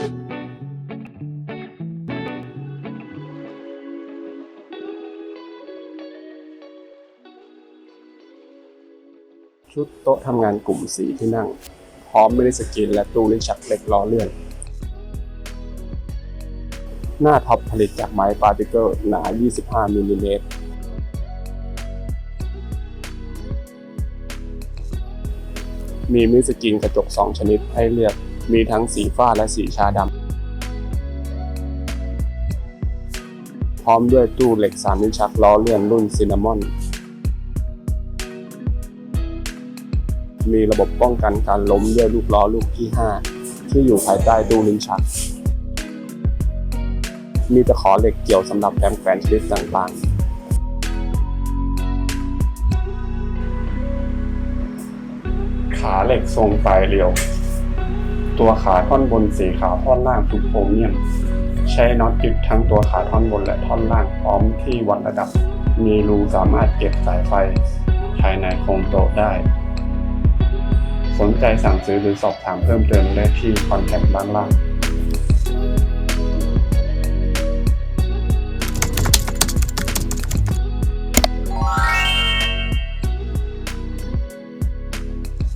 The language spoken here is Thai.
ชุดโต๊ะทำงานกลุ่มสีที่นั่ง พร้อมไม่ได้สกรีนและตู้ลิ้นชักเหล็กล้อเลื่อน หน้าท็อปผลิตจากไม้ปาร์ติเกิลหนา 25มิลลิเมตรมีมิสกรีนกระจก 2 ชนิดให้เลือก มีทั้งสีฟ้าและสีชาดำพร้อมด้วยตู้เหล็ก3ลิ้นชักล้อเลื่อนรุ่นซินนามอน มีระบบป้องกันการล้มด้วยลูกล้อลูกที่ 5 ที่อยู่ภายใต้ตู้ลิ้นชัก มีตะขอเหล็กเกี่ยวสำหรับแปรงแฟนชนิดต่างๆขาเหล็กทรงปลายเรียว ตัวขาท่อนบนสีขาวท่อนล่างทุกโครเมียม ใช้น็อตยึดทั้งตัวขาท่อนบนและท่อนล่างพร้อมที่วัดระดับ มีรูสามารถเก็บสายไฟภายในโครงโต๊ะได้ สนใจสั่งซื้อหรือสอบถามเพิ่มเติมได้ที่คอนแทคด้านล่าง